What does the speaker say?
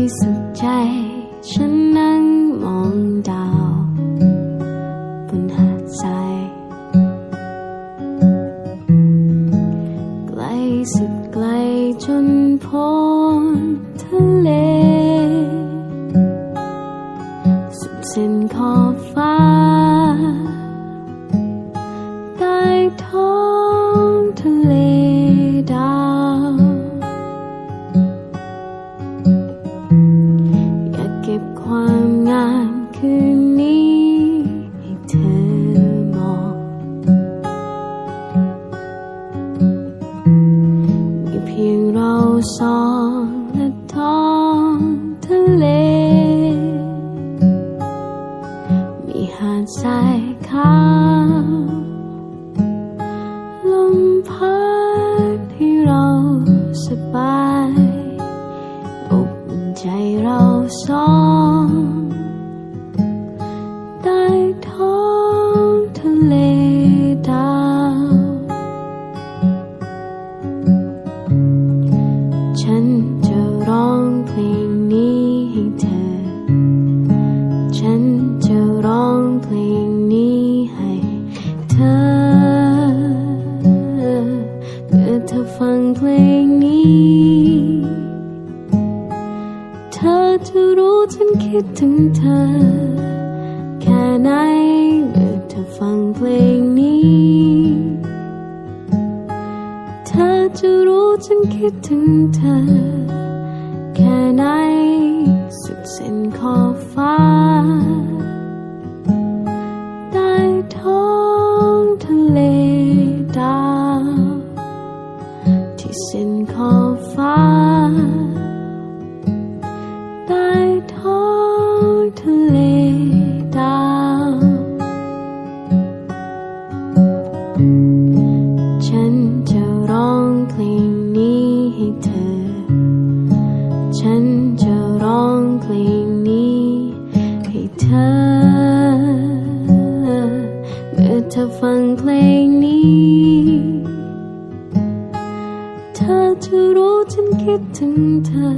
ที่สุดใจ ฉันนั่งมองดาวบนหาดทรายไกลสุดไกลจนพ้นทะเล สุดเส้นขอบฟ้าใต้ท้อง สองและท้องทะเล มีหาดทรายขาวลมพัดให้เราสบายอบอุ่นใจเราสองใต้ท้องทะเลด งเพลงนี้ เธอจะรู้ฉันคิดถึงเธอ แค่ไหนเมื่อเธอฟังเพลงนี้ เธอจะรู้ฉันคิดถึงเธอ แค่ไหนสุดเส้นขอบฟ้า ฉันจะร้องเพลงนี้ให้เธอ เมื่อเธอฟังเพลงนี้ เธอจะรู้ฉันคิดถึงเธอ